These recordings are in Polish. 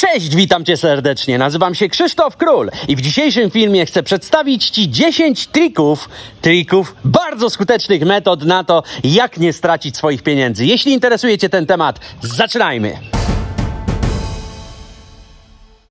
Cześć, witam cię serdecznie. Nazywam się Krzysztof Król i w dzisiejszym filmie chcę przedstawić ci 10 trików, trików, bardzo skutecznych metod na to, jak nie stracić swoich pieniędzy. Jeśli interesuje cię ten temat, zaczynajmy.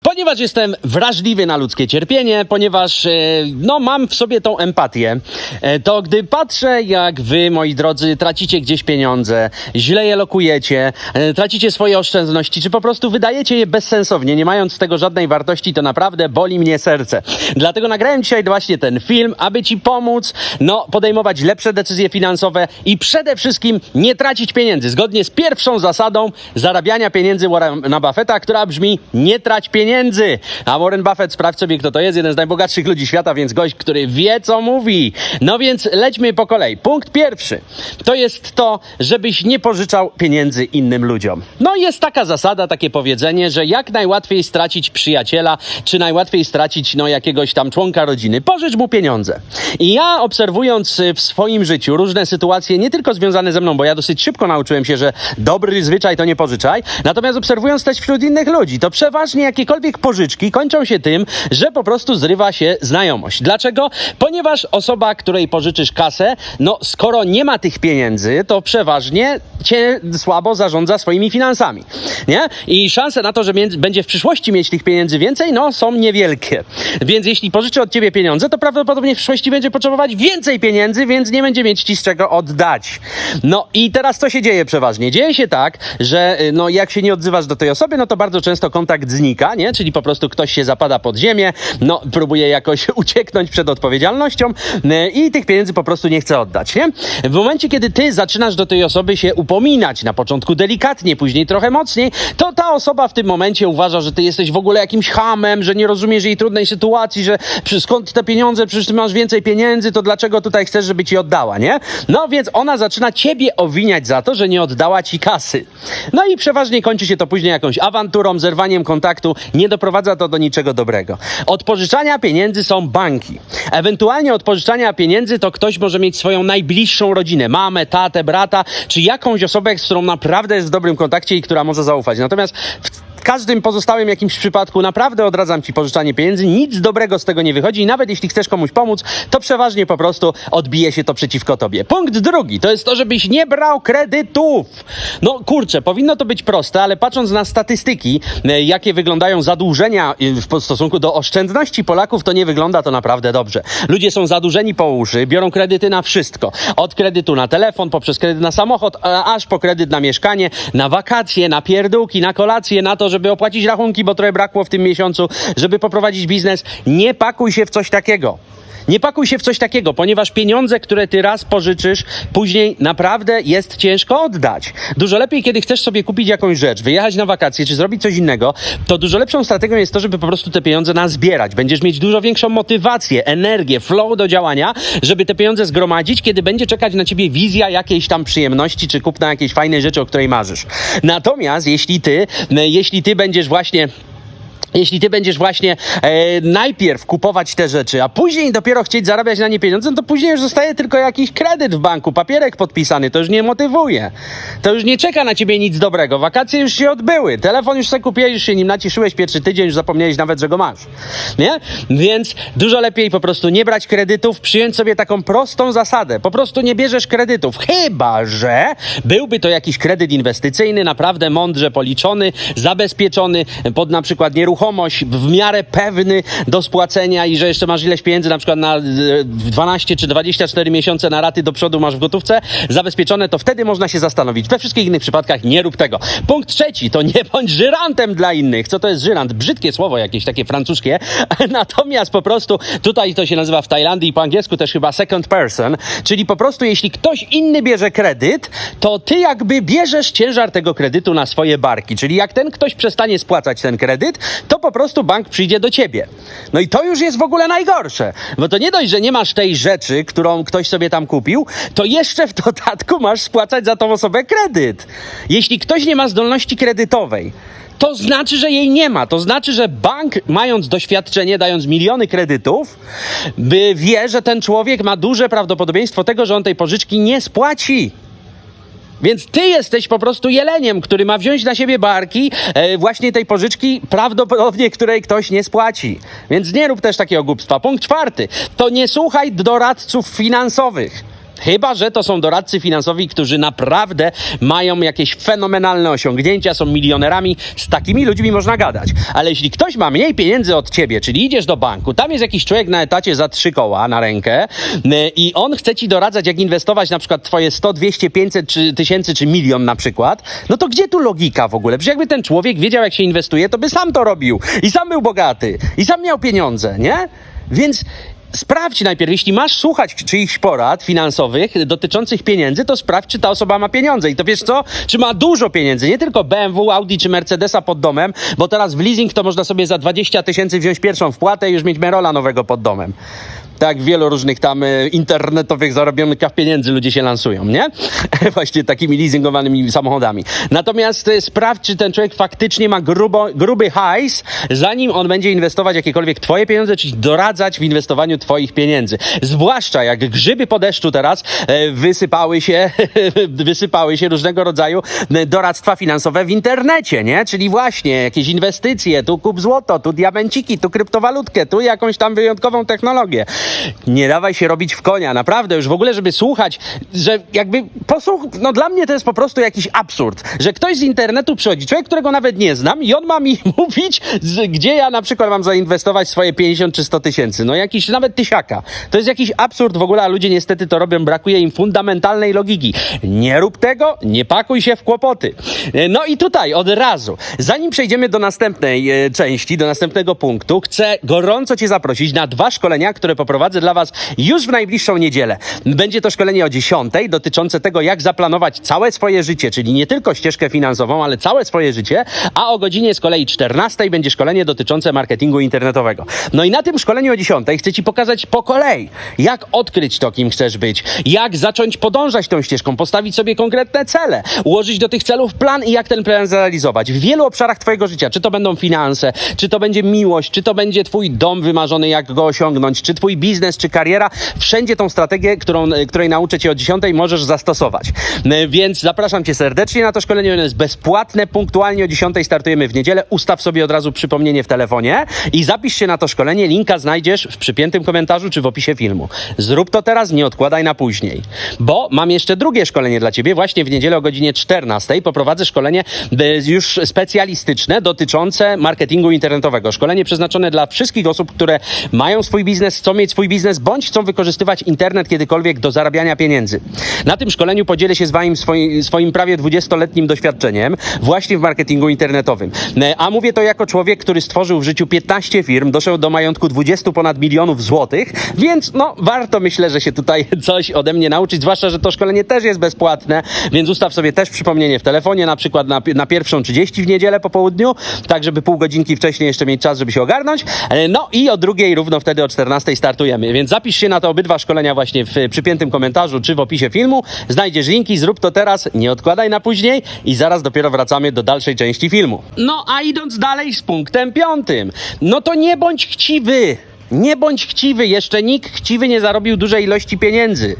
Ponieważ jestem wrażliwy na ludzkie cierpienie, ponieważ e, no, mam w sobie tą empatię, e, to gdy patrzę, jak wy, moi drodzy, tracicie gdzieś pieniądze, źle je lokujecie, e, tracicie swoje oszczędności, czy po prostu wydajecie je bezsensownie, nie mając z tego żadnej wartości, to naprawdę boli mnie serce. Dlatego nagrałem dzisiaj właśnie ten film, aby ci pomóc no, podejmować lepsze decyzje finansowe i przede wszystkim nie tracić pieniędzy. Zgodnie z pierwszą zasadą zarabiania pieniędzy Warrena Buffetta, która brzmi nie trać pieniędzy. A Warren Buffett, sprawdź sobie kto to jest, jeden z najbogatszych ludzi świata, więc gość, który wie co mówi. No więc lećmy po kolei. Punkt pierwszy to jest to, żebyś nie pożyczał pieniędzy innym ludziom. No jest taka zasada, takie powiedzenie, że jak najłatwiej stracić przyjaciela, czy najłatwiej stracić no, jakiegoś tam członka rodziny. Pożycz mu pieniądze. I ja obserwując y, w swoim życiu różne sytuacje, nie tylko związane ze mną, bo ja dosyć szybko nauczyłem się, że dobry zwyczaj to nie pożyczaj, natomiast obserwując też wśród innych ludzi, to przeważnie jakiekolwiek pożyczki kończą się tym, że po prostu zrywa się znajomość. Dlaczego? Ponieważ osoba, której pożyczysz kasę, no skoro nie ma tych pieniędzy, to przeważnie cię słabo zarządza swoimi finansami, nie? I szanse na to, że będzie w przyszłości mieć tych pieniędzy więcej, no są niewielkie. Więc jeśli pożyczy od ciebie pieniądze, to prawdopodobnie w przyszłości będzie potrzebować więcej pieniędzy, więc nie będzie mieć ci z czego oddać. No i teraz co się dzieje przeważnie? Dzieje się tak, że y, no jak się nie odzywasz do tej osoby, no to bardzo często kontakt znika, nie? Czyli po prostu ktoś się zapada pod ziemię, no próbuje jakoś ucieknąć przed odpowiedzialnością y, i tych pieniędzy po prostu nie chce oddać, nie? W momencie, kiedy ty zaczynasz do tej osoby się upominać, na początku delikatnie, później trochę mocniej, to ta osoba w tym momencie uważa, że ty jesteś w ogóle jakimś hamem, że nie rozumiesz jej trudnej sytuacji, że skąd te pieniądze, przecież ty masz więcej pieniędzy, to dlaczego tutaj chcesz, żeby ci oddała, nie? No więc ona zaczyna ciebie owiniać za to, że nie oddała ci kasy. No i przeważnie kończy się to później jakąś awanturą, zerwaniem kontaktu, nie doprowadza to do niczego dobrego. Od pożyczania pieniędzy są banki. Ewentualnie od pożyczania pieniędzy to ktoś może mieć swoją najbliższą rodzinę, mamę, tatę, brata, czy jakąś osobę, z którą naprawdę jest w dobrym kontakcie i która może zaufać. Natomiast w każdym pozostałym jakimś przypadku naprawdę odradzam ci pożyczanie pieniędzy, nic dobrego z tego nie wychodzi i nawet jeśli chcesz komuś pomóc, to przeważnie po prostu odbije się to przeciwko tobie. Punkt drugi to jest to, żebyś nie brał kredytów. No kurczę, powinno to być proste, ale patrząc na statystyki, e, jakie wyglądają zadłużenia e, w stosunku do oszczędności Polaków, to nie wygląda to naprawdę dobrze. Ludzie są zadłużeni po uszy, biorą kredyty na wszystko. Od kredytu na telefon, poprzez kredyt na samochód, aż po kredyt na mieszkanie, na wakacje, na pierdółki, na kolacje, na to, żeby opłacić rachunki, bo trochę brakło w tym miesiącu, żeby poprowadzić biznes. Nie pakuj się w coś takiego. Nie pakuj się w coś takiego, ponieważ pieniądze, które ty raz pożyczysz, później naprawdę jest ciężko oddać. Dużo lepiej, kiedy chcesz sobie kupić jakąś rzecz, wyjechać na wakacje, czy zrobić coś innego, to dużo lepszą strategią jest to, żeby po prostu te pieniądze nazbierać. Będziesz mieć dużo większą motywację, energię, flow do działania, żeby te pieniądze zgromadzić, kiedy będzie czekać na ciebie wizja jakiejś tam przyjemności, czy kupna jakiejś fajnej rzeczy, o której marzysz. Natomiast jeśli ty, jeśli ty będziesz właśnie jeśli ty będziesz właśnie e, najpierw kupować te rzeczy, a później dopiero chcieć zarabiać na nie pieniądze, no to później już zostaje tylko jakiś kredyt w banku, papierek podpisany, to już nie motywuje. To już nie czeka na ciebie nic dobrego. Wakacje już się odbyły, telefon już sobie kupiłeś, już się nim nacieszyłeś pierwszy tydzień, już zapomniałeś nawet, że go masz. Nie? Więc dużo lepiej po prostu nie brać kredytów, przyjąć sobie taką prostą zasadę. Po prostu nie bierzesz kredytów, chyba że byłby to jakiś kredyt inwestycyjny, naprawdę mądrze policzony, zabezpieczony pod na przykład nieruchomość, w miarę pewny do spłacenia i że jeszcze masz ileś pieniędzy, na przykład na e, 12 czy 24 miesiące na raty do przodu masz w gotówce zabezpieczone, to wtedy można się zastanowić. We wszystkich innych przypadkach nie rób tego. Punkt trzeci, to nie bądź żyrantem dla innych. Co to jest żyrant? Brzydkie słowo jakieś takie francuskie. Natomiast po prostu tutaj to się nazywa w Tajlandii i po angielsku też chyba second person, czyli po prostu jeśli ktoś inny bierze kredyt, to ty jakby bierzesz ciężar tego kredytu na swoje barki. Czyli jak ten ktoś przestanie spłacać ten kredyt, to po prostu bank przyjdzie do ciebie. No i to już jest w ogóle najgorsze. Bo to nie dość, że nie masz tej rzeczy, którą ktoś sobie tam kupił, to jeszcze w dodatku masz spłacać za tą osobę kredyt. Jeśli ktoś nie ma zdolności kredytowej, to znaczy, że jej nie ma. To znaczy, że bank, mając doświadczenie, dając miliony kredytów, by wie, że ten człowiek ma duże prawdopodobieństwo tego, że on tej pożyczki nie spłaci. Więc ty jesteś po prostu jeleniem, który ma wziąć na siebie barki e, właśnie tej pożyczki, prawdopodobnie której ktoś nie spłaci. Więc nie rób też takiego głupstwa. Punkt czwarty. To nie słuchaj doradców finansowych. Chyba, że to są doradcy finansowi, którzy naprawdę mają jakieś fenomenalne osiągnięcia, są milionerami, z takimi ludźmi można gadać. Ale jeśli ktoś ma mniej pieniędzy od ciebie, czyli idziesz do banku, tam jest jakiś człowiek na etacie za trzy koła na rękę y, i on chce ci doradzać, jak inwestować na przykład twoje 100, 200, 500 czy tysięcy, czy milion na przykład, no to gdzie tu logika w ogóle? Przecież jakby ten człowiek wiedział, jak się inwestuje, to by sam to robił i sam był bogaty i sam miał pieniądze, nie? Więc Sprawdź najpierw, jeśli masz słuchać czyichś porad finansowych dotyczących pieniędzy, to sprawdź, czy ta osoba ma pieniądze. I to wiesz co? Czy ma dużo pieniędzy, nie tylko BMW, Audi czy Mercedesa pod domem, bo teraz w leasing to można sobie za 20 tysięcy wziąć pierwszą wpłatę i już mieć Merola nowego pod domem. Tak, wielu różnych tam e, internetowych zarobionych pieniędzy ludzie się lansują, nie? Właśnie takimi leasingowanymi samochodami. Natomiast e, sprawdź, czy ten człowiek faktycznie ma grubo, gruby hajs, zanim on będzie inwestować jakiekolwiek twoje pieniądze, czyli doradzać w inwestowaniu twoich pieniędzy. Zwłaszcza jak grzyby po deszczu teraz e, wysypały się, wysypały się różnego rodzaju doradztwa finansowe w internecie, nie? Czyli właśnie jakieś inwestycje, tu kup złoto, tu diamenciki, tu kryptowalutkę, tu jakąś tam wyjątkową technologię. Nie dawaj się robić w konia, naprawdę, już w ogóle, żeby słuchać, że jakby posłuch, no dla mnie to jest po prostu jakiś absurd, że ktoś z internetu przychodzi, człowiek, którego nawet nie znam i on ma mi mówić, z, gdzie ja na przykład mam zainwestować swoje 50 czy 100 tysięcy, no jakiś nawet tysiaka. To jest jakiś absurd w ogóle, a ludzie niestety to robią, brakuje im fundamentalnej logiki. Nie rób tego, nie pakuj się w kłopoty. E, No i tutaj od razu, zanim przejdziemy do następnej e, części, do następnego punktu, chcę gorąco Cię zaprosić na dwa szkolenia, które poprowadzę dla Was już w najbliższą niedzielę. Będzie to szkolenie o 10 dotyczące tego, jak zaplanować całe swoje życie, czyli nie tylko ścieżkę finansową, ale całe swoje życie, a o godzinie z kolei 14 będzie szkolenie dotyczące marketingu internetowego. No i na tym szkoleniu o 10 chcę Ci pokazać po kolei, jak odkryć to, kim chcesz być, jak zacząć podążać tą ścieżką, postawić sobie konkretne cele, ułożyć do tych celów plan i jak ten plan zrealizować w wielu obszarach Twojego życia. Czy to będą finanse, czy to będzie miłość, czy to będzie Twój dom wymarzony, jak go osiągnąć, czy Twój biznes, czy kariera. Wszędzie tą strategię, którą, której nauczę Cię o 10 możesz zastosować. E, Więc zapraszam Cię serdecznie na to szkolenie. Ono jest bezpłatne. Punktualnie o 10 startujemy w niedzielę. Ustaw sobie od razu przypomnienie w telefonie i zapisz się na to szkolenie. Linka znajdziesz w przypiętym komentarzu czy w opisie filmu. Zrób to teraz, nie odkładaj na później. Bo mam jeszcze drugie szkolenie dla Ciebie. Właśnie w niedzielę o godzinie 14 poprowadzę szkolenie e, już specjalistyczne dotyczące marketingu internetowego. Szkolenie przeznaczone dla wszystkich osób, które mają swój biznes, chcą mieć swój biznes, bądź chcą wykorzystywać internet kiedykolwiek do zarabiania pieniędzy. Na tym szkoleniu podzielę się z Wami swoim, swoim prawie 20-letnim doświadczeniem właśnie w marketingu internetowym. E, A mówię to jako człowiek, który stworzył w życiu 15 firm, doszedł do majątku 20 ponad milionów złotych, więc no warto myślę, że się tutaj coś ode mnie nauczyć, zwłaszcza, że to szkolenie też jest bezpłatne, więc ustaw sobie też przypomnienie w telefonie, na przykład na, na pierwszą 30 w niedzielę po południu, tak żeby pół godzinki wcześniej jeszcze mieć czas, żeby się ogarnąć. E, No i o drugiej równo wtedy o 14 więc zapisz się na te obydwa szkolenia właśnie w przypiętym komentarzu czy w opisie filmu. Znajdziesz linki, zrób to teraz, nie odkładaj na później i zaraz dopiero wracamy do dalszej części filmu. No a idąc dalej z punktem piątym, no to nie bądź chciwy. Nie bądź chciwy, jeszcze nikt chciwy nie zarobił dużej ilości pieniędzy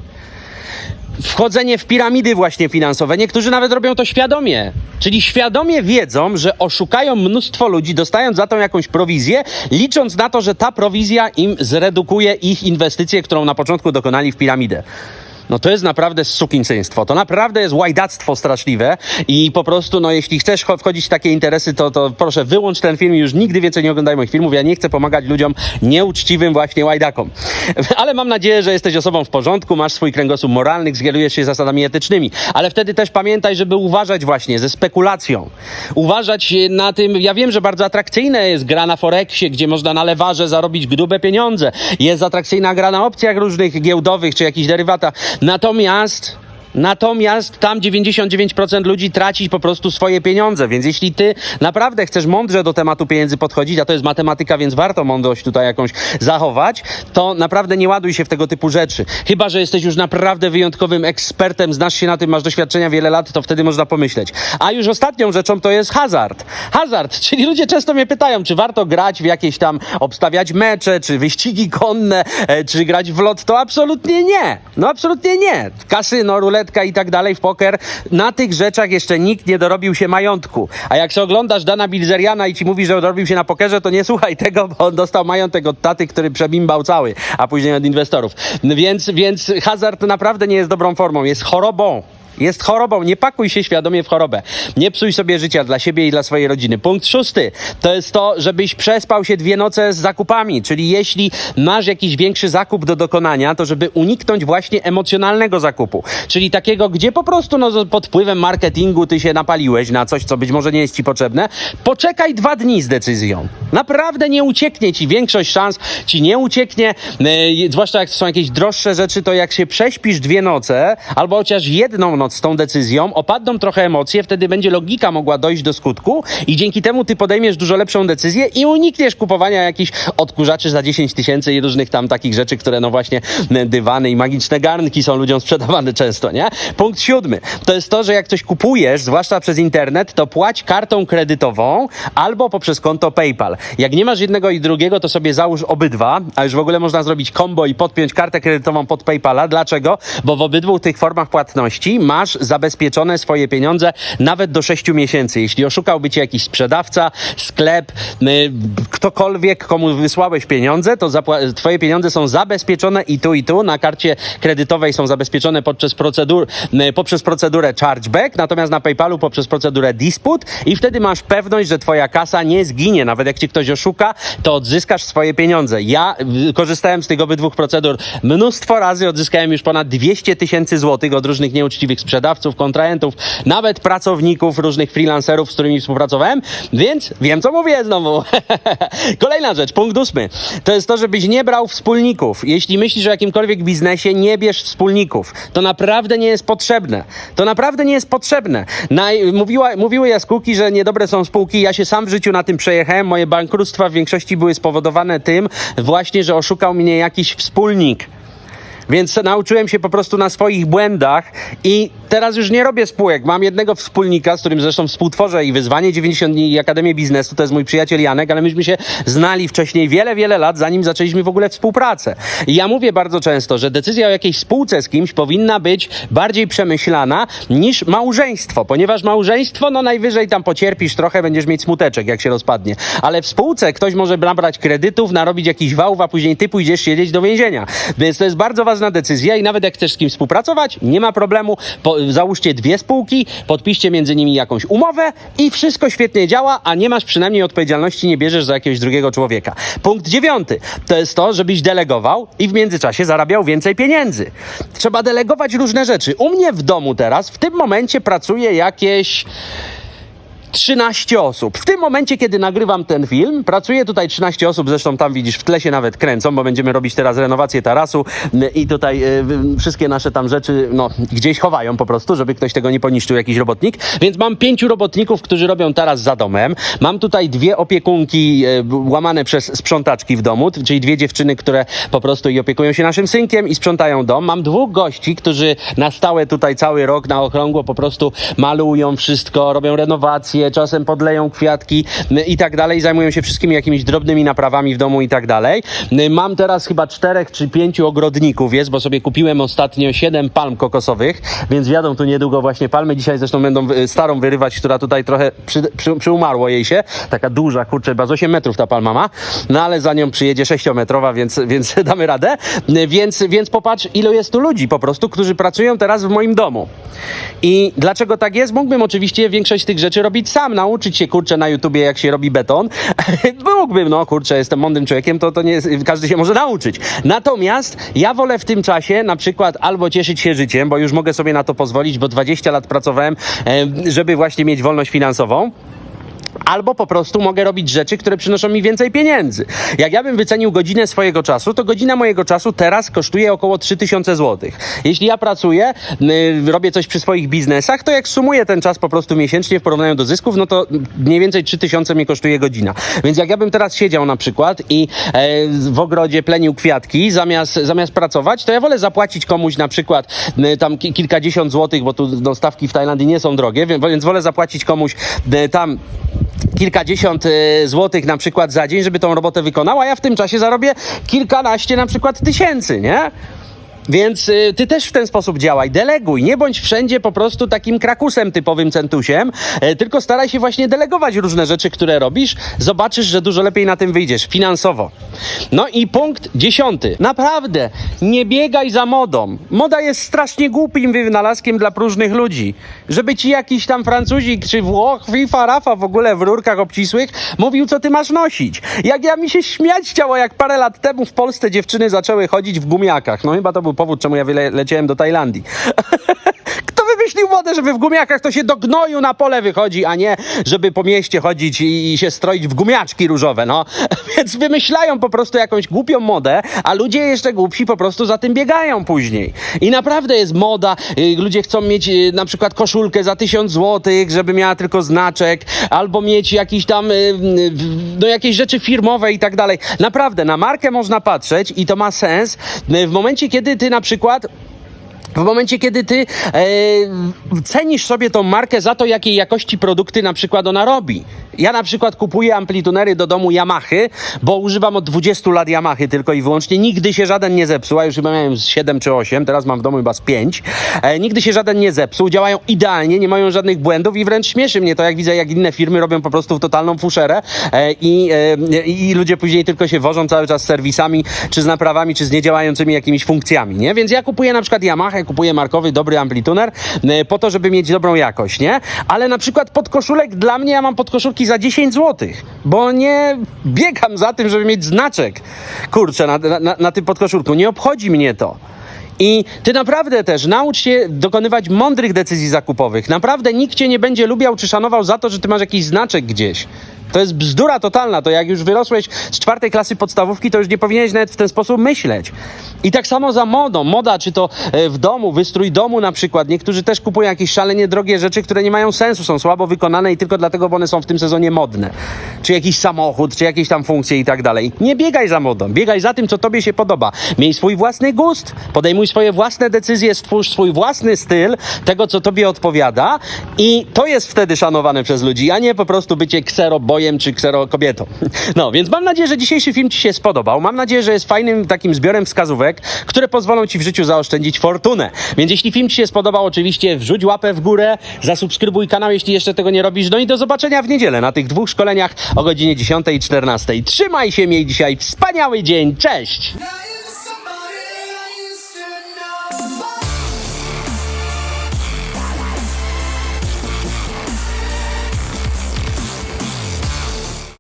wchodzenie w piramidy właśnie finansowe. Niektórzy nawet robią to świadomie. Czyli świadomie wiedzą, że oszukają mnóstwo ludzi, dostając za to jakąś prowizję, licząc na to, że ta prowizja im zredukuje ich inwestycję, którą na początku dokonali w piramidę. No to jest naprawdę sukinsystwo, to naprawdę jest łajdactwo straszliwe i po prostu, no jeśli chcesz cho- wchodzić w takie interesy, to, to proszę wyłącz ten film i już nigdy więcej nie oglądaj moich filmów. Ja nie chcę pomagać ludziom nieuczciwym właśnie łajdakom. Ale mam nadzieję, że jesteś osobą w porządku, masz swój kręgosłup moralny, zgierujesz się zasadami etycznymi. Ale wtedy też pamiętaj, żeby uważać właśnie ze spekulacją. Uważać na tym, ja wiem, że bardzo atrakcyjne jest gra na Forexie, gdzie można na lewarze zarobić grube pieniądze. Jest atrakcyjna gra na opcjach różnych giełdowych czy jakichś derywatach. Natomiast Natomiast tam 99% ludzi traci po prostu swoje pieniądze, więc jeśli ty naprawdę chcesz mądrze do tematu pieniędzy podchodzić, a to jest matematyka, więc warto mądrość tutaj jakąś zachować, to naprawdę nie ładuj się w tego typu rzeczy. Chyba, że jesteś już naprawdę wyjątkowym ekspertem, znasz się na tym, masz doświadczenia wiele lat, to wtedy można pomyśleć. A już ostatnią rzeczą to jest hazard. Hazard, czyli ludzie często mnie pytają, czy warto grać w jakieś tam, obstawiać mecze, czy wyścigi konne, e, czy grać w lot, to absolutnie nie. No absolutnie nie. Kasyno, ruletka ruletka i tak dalej, w poker. Na tych rzeczach jeszcze nikt nie dorobił się majątku. A jak się oglądasz Dana Bilzeriana i ci mówi, że dorobił się na pokerze, to nie słuchaj tego, bo on dostał majątek od taty, który przebimbał cały, a później od inwestorów. Więc, więc hazard naprawdę nie jest dobrą formą, jest chorobą. Jest chorobą, nie pakuj się świadomie w chorobę. Nie psuj sobie życia dla siebie i dla swojej rodziny. Punkt szósty to jest to, żebyś przespał się dwie noce z zakupami. Czyli jeśli masz jakiś większy zakup do dokonania, to żeby uniknąć właśnie emocjonalnego zakupu. Czyli takiego, gdzie po prostu no, pod wpływem marketingu ty się napaliłeś na coś, co być może nie jest ci potrzebne. Poczekaj dwa dni z decyzją. Naprawdę nie ucieknie ci. Większość szans ci nie ucieknie. E, zwłaszcza jak są jakieś droższe rzeczy, to jak się prześpisz dwie noce, albo chociaż jedną noc z tą decyzją, opadną trochę emocje, wtedy będzie logika mogła dojść do skutku i dzięki temu ty podejmiesz dużo lepszą decyzję i unikniesz kupowania jakichś odkurzaczy za 10 tysięcy i różnych tam takich rzeczy, które no właśnie dywany i magiczne garnki są ludziom sprzedawane często, nie? Punkt siódmy. To jest to, że jak coś kupujesz, zwłaszcza przez internet, to płać kartą kredytową albo poprzez konto PayPal. Jak nie masz jednego i drugiego, to sobie załóż obydwa, a już w ogóle można zrobić combo i podpiąć kartę kredytową pod PayPala. Dlaczego? Bo w obydwu tych formach płatności masz zabezpieczone swoje pieniądze nawet do 6 miesięcy. Jeśli oszukałby cię jakiś sprzedawca, sklep, ktokolwiek, komu wysłałeś pieniądze, to twoje pieniądze są zabezpieczone i tu, i tu. Na karcie kredytowej są zabezpieczone podczas, procedur, poprzez procedurę chargeback, natomiast na PayPalu poprzez procedurę dispute i wtedy masz pewność, że twoja kasa nie zginie. Nawet jak ci ktoś oszuka, to odzyskasz swoje pieniądze. Ja korzystałem z tych obydwu procedur mnóstwo razy, odzyskałem już ponad 200 tysięcy złotych od różnych nieuczciwych sprzedawców, kontrahentów, nawet pracowników, różnych freelancerów, z którymi współpracowałem, więc wiem, co mówię znowu. Kolejna rzecz, punkt ósmy, to jest to, żebyś nie brał wspólników. Jeśli myślisz o jakimkolwiek biznesie, nie bierz wspólników. To naprawdę nie jest potrzebne. To naprawdę nie jest potrzebne. Naj, mówiła, mówiły jaskółki, że niedobre są spółki. Ja się sam w życiu na tym przejechałem. Moje bankructwa w większości były spowodowane tym właśnie, że oszukał mnie jakiś wspólnik. Więc nauczyłem się po prostu na swoich błędach i teraz już nie robię spółek. Mam jednego wspólnika, z którym zresztą współtworzę i Wyzwanie 90 dni i Akademię Biznesu. To jest mój przyjaciel Janek, ale myśmy się znali wcześniej wiele, wiele lat, zanim zaczęliśmy w ogóle współpracę. I ja mówię bardzo często, że decyzja o jakiejś spółce z kimś powinna być bardziej przemyślana niż małżeństwo, ponieważ małżeństwo, no najwyżej tam pocierpisz trochę, będziesz mieć smuteczek, jak się rozpadnie. Ale w spółce ktoś może nabrać kredytów, narobić jakiś wałów, a później ty pójdziesz siedzieć do więzienia. Więc to jest bardzo ważna decyzja i nawet jak chcesz z kimś współpracować, nie ma problemu. Po, załóżcie dwie spółki, podpiszcie między nimi jakąś umowę i wszystko świetnie działa, a nie masz przynajmniej odpowiedzialności, nie bierzesz za jakiegoś drugiego człowieka. Punkt dziewiąty to jest to, żebyś delegował i w międzyczasie zarabiał więcej pieniędzy. Trzeba delegować różne rzeczy. U mnie w domu teraz w tym momencie pracuje jakieś 13 osób. W tym momencie, kiedy nagrywam ten film, pracuje tutaj 13 osób, zresztą tam widzisz, w tle się nawet kręcą, bo będziemy robić teraz renowację tarasu y, i tutaj y, wszystkie nasze tam rzeczy, no, gdzieś chowają po prostu, żeby ktoś tego nie poniszczył, jakiś robotnik. Więc mam pięciu robotników, którzy robią taras za domem. Mam tutaj dwie opiekunki y, łamane przez sprzątaczki w domu, czyli dwie dziewczyny, które po prostu i opiekują się naszym synkiem i sprzątają dom. Mam dwóch gości, którzy na stałe tutaj cały rok na okrągło po prostu malują wszystko, robią czasem podleją kwiatki y, i tak dalej, zajmują się wszystkimi jakimiś drobnymi naprawami w domu i tak dalej. Y, Mam teraz chyba czterech czy pięciu ogrodników jest, bo sobie kupiłem ostatnio siedem palm kokosowych, więc wiadą tu niedługo właśnie palmy. Dzisiaj zresztą będą y, starą wyrywać, która tutaj trochę przy, przy, przyumarło jej się. Taka duża, kurczę, chyba z 8 metrów ta palma ma, no ale za nią przyjedzie 6-metrowa, więc, więc damy radę. Więc, więc popatrz, ile jest tu ludzi po prostu, którzy pracują teraz w moim domu. I dlaczego tak jest? Mógłbym oczywiście większość tych rzeczy robić sam, nauczyć się, kurczę, na YouTubie, jak się robi beton. Mógłbym, no kurczę, jestem mądrym człowiekiem, to, to nie jest, każdy się może nauczyć. Natomiast ja wolę w tym czasie na przykład albo cieszyć się życiem, bo już mogę sobie na to pozwolić, bo 20 lat pracowałem, żeby właśnie mieć wolność finansową. Albo po prostu mogę robić rzeczy, które przynoszą mi więcej pieniędzy. Jak ja bym wycenił godzinę swojego czasu, to godzina mojego czasu teraz kosztuje około 3000 zł. Jeśli ja pracuję, y, robię coś przy swoich biznesach, to jak sumuję ten czas po prostu miesięcznie w porównaniu do zysków, no to mniej więcej 3000 mi kosztuje godzina. Więc jak ja bym teraz siedział na przykład i e, w ogrodzie plenił kwiatki zamiast, zamiast pracować, to ja wolę zapłacić komuś na przykład y, tam ki- kilkadziesiąt złotych, bo tu no, stawki w Tajlandii nie są drogie, więc, więc wolę zapłacić komuś y, tam kilkadziesiąt e, złotych na przykład za dzień, żeby tą robotę wykonała, a ja w tym czasie zarobię kilkanaście na przykład tysięcy, nie? Więc y, ty też w ten sposób działaj, deleguj, nie bądź wszędzie po prostu takim krakusem typowym centusiem, e, tylko staraj się właśnie delegować różne rzeczy, które robisz, zobaczysz, że dużo lepiej na tym wyjdziesz finansowo. No i punkt dziesiąty. Naprawdę, nie biegaj za modą. Moda jest strasznie głupim wynalazkiem dla próżnych ludzi. Żeby ci jakiś tam Francuzik czy Włoch, FIFA, Rafa w ogóle w rurkach obcisłych mówił, co ty masz nosić. Jak ja mi się śmiać chciało, jak parę lat temu w Polsce dziewczyny zaczęły chodzić w gumiakach. No chyba to był powód, czemu ja wyle- leciałem do Tajlandii. Wymyślił modę, żeby w gumiakach to się do gnoju na pole wychodzi, a nie żeby po mieście chodzić i, i się stroić w gumiaczki różowe, no. Więc wymyślają po prostu jakąś głupią modę, a ludzie jeszcze głupsi po prostu za tym biegają później. I naprawdę jest moda, y, ludzie chcą mieć y, na przykład koszulkę za tysiąc złotych, żeby miała tylko znaczek, albo mieć jakiś tam, y, no jakieś rzeczy firmowe i tak dalej. Naprawdę, na markę można patrzeć i to ma sens w momencie, kiedy ty na przykład w momencie, kiedy ty e, cenisz sobie tą markę za to, jakiej jakości produkty na przykład ona robi. Ja na przykład kupuję amplitunery do domu Yamahy, bo używam od 20 lat Yamahy tylko i wyłącznie. Nigdy się żaden nie zepsuł, a już chyba miałem z 7 czy 8, teraz mam w domu chyba z 5. E, nigdy się żaden nie zepsuł, działają idealnie, nie mają żadnych błędów i wręcz śmieszy mnie to, jak widzę, jak inne firmy robią po prostu totalną fuszerę e, i, e, i ludzie później tylko się wożą cały czas z serwisami, czy z naprawami, czy z niedziałającymi jakimiś funkcjami, nie? Więc ja kupuję na przykład Yamaha, kupuję markowy, dobry amplituner e, po to, żeby mieć dobrą jakość, nie? Ale na przykład podkoszulek dla mnie, ja mam podkoszulki za 10 zł, bo nie biegam za tym, żeby mieć znaczek, kurczę, na, na, na tym podkoszulku. Nie obchodzi mnie to. I ty naprawdę też naucz się dokonywać mądrych decyzji zakupowych. Naprawdę nikt cię nie będzie lubiał czy szanował za to, że ty masz jakiś znaczek gdzieś. To jest bzdura totalna. To jak już wyrosłeś z czwartej klasy podstawówki, to już nie powinieneś nawet w ten sposób myśleć. I tak samo za modą. Moda, czy to e, w domu, wystrój domu na przykład. Niektórzy też kupują jakieś szalenie drogie rzeczy, które nie mają sensu, są słabo wykonane i tylko dlatego, bo one są w tym sezonie modne. Czy jakiś samochód, czy jakieś tam funkcje i tak dalej. Nie biegaj za modą. Biegaj za tym, co tobie się podoba. Miej swój własny gust, podejmuj swoje własne decyzje, stwórz swój własny styl tego, co tobie odpowiada i to jest wtedy szanowane przez ludzi, a nie po prostu bycie kserobojem czy kserokobietą. No, więc mam nadzieję, że dzisiejszy film ci się spodobał. Mam nadzieję, że jest fajnym takim zbiorem wskazówek, które pozwolą ci w życiu zaoszczędzić fortunę. Więc jeśli film ci się spodobał, oczywiście wrzuć łapę w górę, zasubskrybuj kanał, jeśli jeszcze tego nie robisz. No i do zobaczenia w niedzielę na tych dwóch szkoleniach o godzinie 10 i 14. Trzymaj się, miej dzisiaj wspaniały dzień. Cześć!